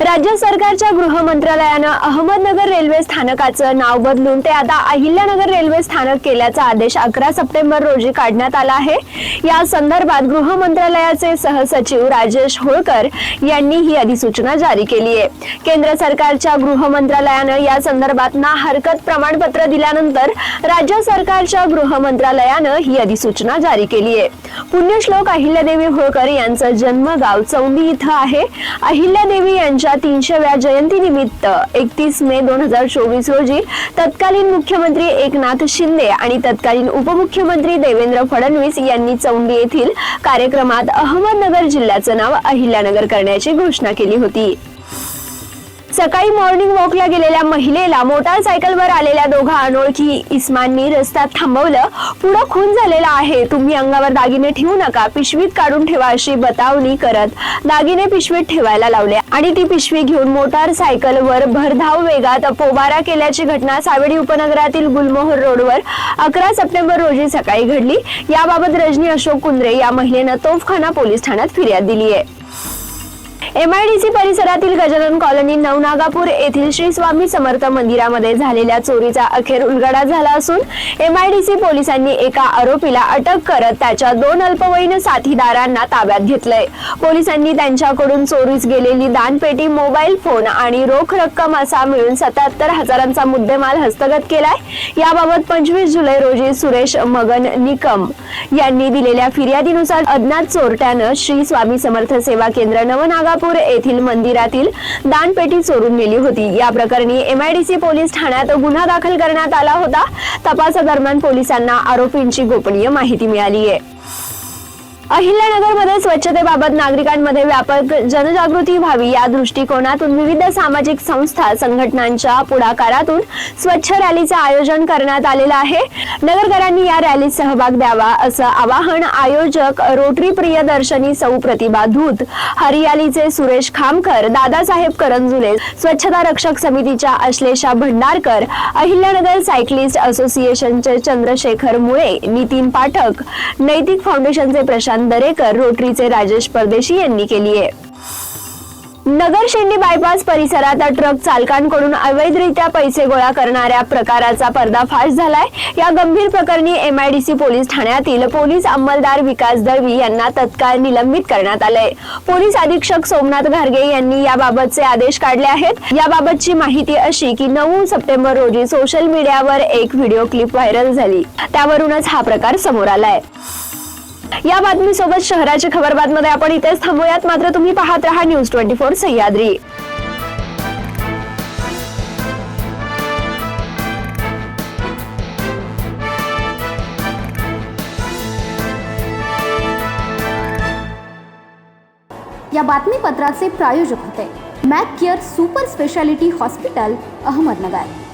राज्य सरकारच्या गृह मंत्रालयानं अहमदनगर रेल्वे स्थानकाचं नाव बदलून ते आता अहिल्यानगर रेल्वे स्थानक केल्याचा आदेश अकरा सप्टेंबर रोजी काढण्यात आला आहे. या संदर्भात गृह मंत्रालयाचे सहसचिव राजेश होळकर यांनी ही अधिसूचना जारी केली आहे. केंद्र सरकारच्या गृह मंत्रालयानं या संदर्भात ना हरकत प्रमाणपत्र दिल्यानंतर राज्य सरकारच्या गृह मंत्रालयानं ही अधिसूचना जारी केली आहे. पुण्यश्लोक अहिल्यादेवी होळकर यांचं जन्मगाव चौंडी इथं आहे. अहिल्यादेवी यांच्या तीनशेव्या जयंती निमित्त एकतीस मे दोन हजार चोवीस रोजी तत्कालीन मुख्यमंत्री एकनाथ शिंदे आणि तत्कालीन उपमुख्यमंत्री देवेंद्र फडणवीस यांनी चौंडी येथील कार्यक्रमात अहमदनगर जिल्ह्याचं नाव अहिल्यानगर करण्याची घोषणा केली होती. सकाळी मॉर्निंग वॉकला गेलेल्या महिलेला मोटारसायकलवर आलेल्या दोघा अनोळखी इस्मांनी रस्त्यात थांबवलं. पुढं खून झालेला आहे. तुम्ही अंगावर दागिने ठेवू नका. पिशवीत काढून ठेवा अशी बतावणी करत दागिने पिशवीत ठेवायला लावले आणि ती पिशवी घेऊन मोटारसायकलवर भरधाव वेगात पोबारा केल्याची घटना सावेडी उपनगरातील गुलमोहर रोडवर अकरा सप्टेंबर रोजी सकाळी घडली. याबाबत रजनी अशोक कुंद्रे या महिलेनं तोफखाना पोलीस ठाण्यात फिर्याद दिली आहे एमआयडीसी परिसरातील गजानन कॉलनी नवनागापूर येथील श्री स्वामी समर्थ मंदिरामध्ये झालेल्या चोरीचा अखेर उलगडा झाला असून एमआयडीसी पोलिसांनी एका आरोपीला अटक करत त्याच्या दोन अल्पवयीन साथीदारांना ताब्यात घेतलंय. पोलिसांनी त्यांच्याकडून चोरीस गेलेली दानपेटी मोबाईल फोन आणि रोख रक्कम असा मिळून सत्याहत्तर हजारांचा मुद्देमाल हस्तगत केलाय. याबाबत पंचवीस जुलै रोजी सुरेश मगन निकम यांनी दिलेल्या फिर्यादीनुसार अज्ञात चोरट्यानं श्री स्वामी समर्थ सेवा केंद्र नवनागापूर येथील मंदिरातील दानपेटी चोरून नेली होती. या प्रकरणी एमआयडीसी पोलीस ठाण्यात गुन्हा दाखल करण्यात आला होता. तपासादरम्यान पोलिसांना आरोपींची गोपनीय माहिती मिळाली आहे. अहिल्यानगरमध्ये स्वच्छतेबाबत नागरिकांमध्ये व्यापक जनजागृती व्हावी या दृष्टिकोनातून विविध सामाजिक संस्था संघटनांच्या पुढाकारातून स्वच्छ रॅलीचं आयोजन करण्यात आलेलं आहे. नगरकरांनी या रॅलीत सहभाग द्यावा असं आवाहन आयोजक रोटरी प्रियदर्शनी सौ प्रतिभा धूत हरियालीचे सुरेश खामकर दादासाहेब करंजुले स्वच्छता रक्षक समितीच्या अश्लेषा भंडारकर अहिल्यानगर सायक्लिस्ट असोसिएशनचे चंद्रशेखर मुळे नितीन पाठक नैतिक फाउंडेशनचे प्रशांत दरेकर रोटरीचे राजेश परदेशी यांनी केली आहे. नगर शेंडी बायपास परिसरात ट्रक चालकांकडून अवैधरित्या पैसे गोळा करणाऱ्या प्रकाराचा पर्दाफाश झालाय. या गंभीर प्रकरणी एमआयडीसी पोलीस ठाण्यातील पोलीस अंमलदार विकास दळवी यांना तत्काळ निलंबित करण्यात आलंय. पोलीस अधीक्षक सोमनाथ घारगे यांनी याबाबतचे आदेश काढले आहेत. याबाबतची माहिती अशी की नऊ सप्टेंबर रोजी सोशल मीडियावर एक व्हिडिओ क्लिप व्हायरल झाली. त्यावरूनच हा प्रकार समोर आलाय. या बातमीसोबत शहराची खबरबातमध्ये आपण इथेच थांबूयात. मात्र तुम्ही पाहत राहा न्यूज ट्वेंटी फोर सह्याद्री. या बातमीपत्राचे प्रायोजक होते. Mac Care super speciality hospital Ahmednagar.